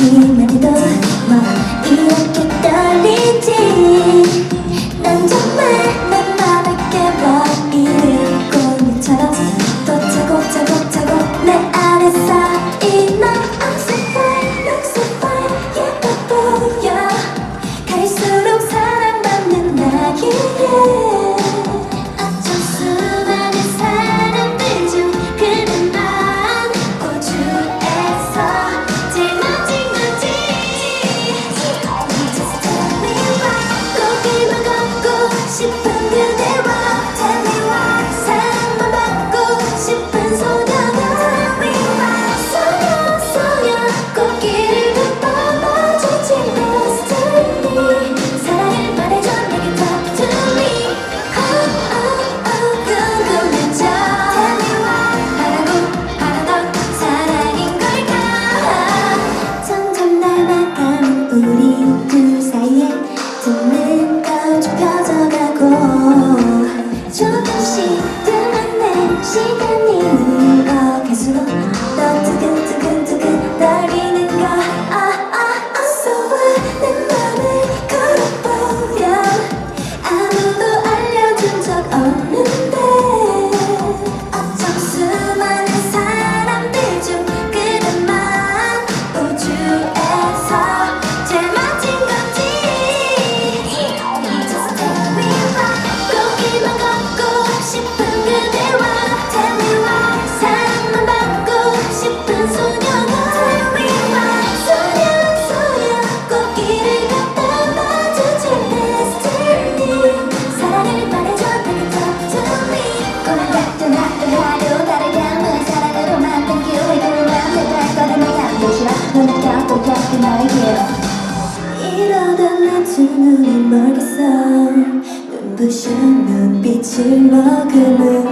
이맘도 뭐 이렇게 떨리지? 난 정말 내 맘에게 와 이를 꼬미처럼 또 차곡차곡차곡 내 안에서 she 시간에 시간이 눈부신 눈빛을 머금은